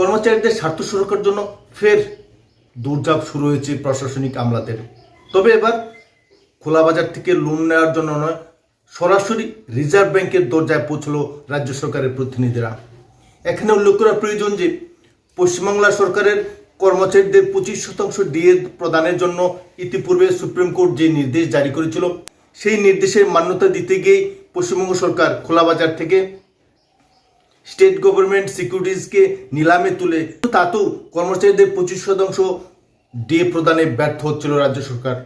কর্মচারীদের স্বার্থ সুরক্ষার জন্য ফের দৌড়ঝাঁপ শুরু হয়েছে প্রশাসনিক আমলাদের তবে এবার খোলা বাজার থেকে লোন নেওয়ার জন্য নয়, সরাসরি রিজার্ভ ব্যাংকের দরজায় পৌঁছল রাজ্য সরকারের প্রতিনিধিরা। এখানে উল্লেখ করা প্রয়োজন যে, পশ্চিমবাংলা সরকারের কর্মচারীদের পঁচিশ শতাংশ ডিএ প্রদানের জন্য ইতিপূর্বে সুপ্রিম কোর্ট যে নির্দেশ জারি করেছিল, সেই নির্দেশের মান্যতা দিতে গিয়েই পশ্চিমবঙ্গ সরকার খোলা বাজার থেকে স্টেট গভর্নমেন্ট সিকিউরিটিজকে নিলামে তুলে তাতেও কর্মচারীদের পঁচিশ শতাংশ ডিএ প্রদানে ব্যর্থ হচ্ছিল রাজ্য সরকার।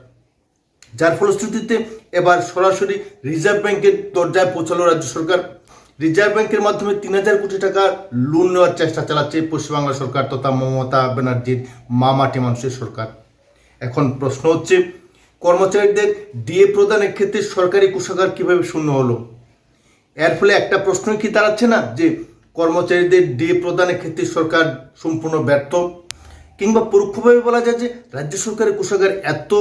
যার ফলশ্রুতিতে এবার সরাসরি রিজার্ভ ব্যাংকের দরজায় পৌঁছালো রাজ্য সরকার। রিজার্ভ ব্যাংকের মাধ্যমে তিন হাজার কোটি টাকা লোন নেওয়ার চেষ্টা চালাচ্ছে পশ্চিমবাংলা সরকার তথা মমতা ব্যানার্জির মা মাটি মানুষের সরকার। এখন প্রশ্ন হচ্ছে, কর্মচারীদের ডিএ প্রদানের ক্ষেত্রে সরকারি কোষাগার কীভাবে শূন্য হলো? এর ফলে একটা প্রশ্ন কি দাঁড়াচ্ছে না যে কর্মচারীদের ডিএ প্রদানের ক্ষেত্রে সরকার সম্পূর্ণ ব্যর্থ। কিংবা পরোক্ষভাবে বলা যায় যে রাজ্য সরকারের কোষাগার এত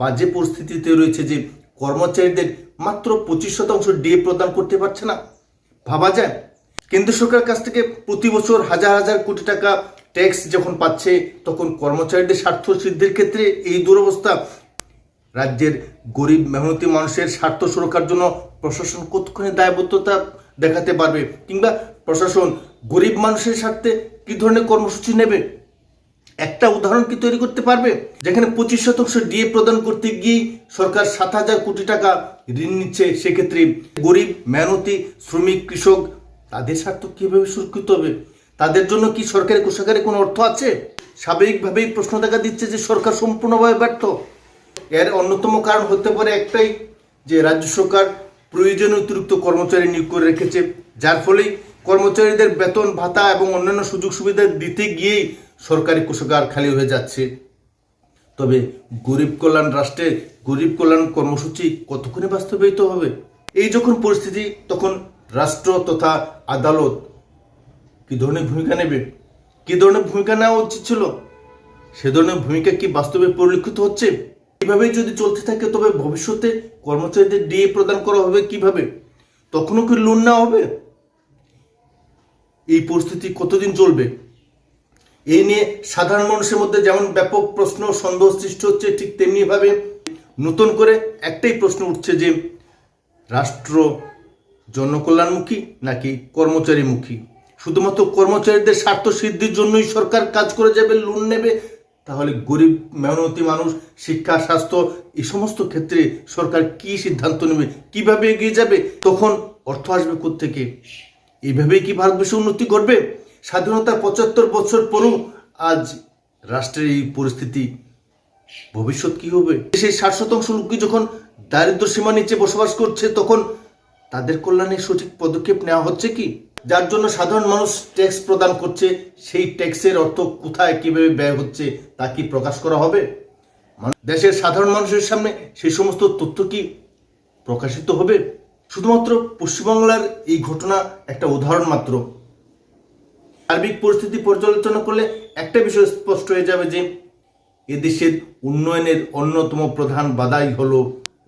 বাজে পরিস্থিতিতে রয়েছে যে কর্মচারীদের মাত্র পঁচিশ শতাংশ ডিএ প্রদান করতে পারছে না। ভাবা যায়। কেন্দ্র সরকারের কাছ থেকে প্রতি বছর হাজার হাজার কোটি টাকা ট্যাক্স যখন পাচ্ছে, তখন কর্মচারীদের স্বার্থ সিদ্ধির ক্ষেত্রে এই দুরবস্থা রাজ্যের গরিব, মেহনতি মানুষের স্বার্থ সুরক্ষার জন্য প্রশাসন কতক্ষণে দায়বদ্ধতা দেখাতে পারবে। কিংবা প্রশাসন গরিব মানুষের স্বার্থে কি ধরনের কর্মসূচি নেবে? একটা উদাহরণ কি তৈরি করতে পারবে? যেখানে পঁচিশ শতাংশ ডিএ প্রদান করতে গিয়েই সরকার সাত হাজার কোটি টাকা ঋণ নিচ্ছে, সেক্ষেত্রে গরিব, মেহনতি, শ্রমিক, কৃষক, তাদের স্বার্থ কীভাবে সুরক্ষিত হবে? তাদের জন্য কি সরকারি কোষাগারে কোনো অর্থ আছে? স্বাভাবিকভাবেই প্রশ্ন দেখা দিচ্ছে যে সরকার সম্পূর্ণভাবে ব্যর্থ। এর অন্যতম কারণ হতে পারে একটাই, যে রাজ্য সরকার প্রয়োজনীয় অতিরিক্ত কর্মচারী নিয়োগ করে রেখেছে, যার ফলেই কর্মচারীদের বেতন, ভাতা এবং অন্যান্য সুযোগ সুবিধা দিতে গিয়েই সরকারি কোষাগার খালি হয়ে যাচ্ছে। তবে গরিব কল্যাণ রাষ্ট্রে গরিব কল্যাণ কর্মসূচি কতক্ষণে বাস্তবায়িত হবে? এই যখন পরিস্থিতি, তখন রাষ্ট্র তথা আদালত কি ধরনের ভূমিকা নেবে? কি ধরনের ভূমিকা নেওয়া উচিত ছিল? সে ধরনের ভূমিকা কি বাস্তবে পরিলক্ষিত হচ্ছে? এভাবেই যদি চলতে থাকে, তবে ভবিষ্যতে কর্মচারীদের ডিএ প্রদান করা হবে কীভাবে? তখনও কি লোন নেওয়া হবে? এই পরিস্থিতি কতদিন চলবে? এই নিয়ে সাধারণ মানুষের মধ্যে যেমন ব্যাপক প্রশ্ন, সন্দেহ সৃষ্টি হচ্ছে, ঠিক তেমনিভাবে নতুন করে একটাই প্রশ্ন উঠছে যে, রাষ্ট্র জনকল্যাণমুখী নাকি কর্মচারীমুখী? শুধুমাত্র কর্মচারীদের স্বার্থ সিদ্ধির জন্যই সরকার কাজ করে যাবে লোন নেবে তাহলে গরিব, মেহনতি মানুষ, শিক্ষা, স্বাস্থ্য, এই সমস্ত ক্ষেত্রে সরকার কি সিদ্ধান্ত নেবে, কীভাবে এগিয়ে যাবে, তখন অর্থ আসবে থেকে এইভাবেই কি ভারতবর্ষ উন্নতি করবে স্বাধীনতার পঁচাত্তর বছর পরও আজ রাষ্ট্রের এই পরিস্থিতি। ভবিষ্যৎ কি হবে? সেই ষাট শতাংশ লোকই যখন দারিদ্র সীমা নিচে বসবাস করছে, তখন তাদের কল্যাণে সঠিক পদক্ষেপ নেওয়া হচ্ছে কি? যার জন্য সাধারণ মানুষ ট্যাক্স প্রদান করছে, সেই ট্যাক্সের অর্থ কোথায় কীভাবে ব্যয় হচ্ছে তা কি প্রকাশ করা হবে? দেশের সাধারণ মানুষের সামনে সেই সমস্ত তথ্য কি প্রকাশিত হবে? শুধুমাত্র পশ্চিমবাংলার এই ঘটনা একটা উদাহরণ মাত্র। সার্বিক পরিস্থিতি পর্যালোচনা করলে একটা বিষয় স্পষ্ট হয়ে যাবে যে, এদেশের উন্নয়নের অন্যতম প্রধান বাধাই হলো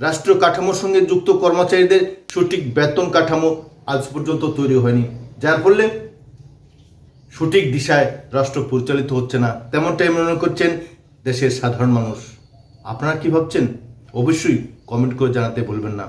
রাষ্ট্রীয় কাঠামোর সঙ্গে যুক্ত কর্মচারীদের সঠিক বেতন কাঠামো আজ পর্যন্ত তৈরি হয়নি। যার ফলে সঠিক দিশায় রাষ্ট্র পরিচালিত হচ্ছে না। তেমনটাই মনে করছেন দেশের সাধারণ মানুষ। আপনারা কি ভাবছেন? অবশ্যই কমেন্ট করে জানাতে বলবেন না।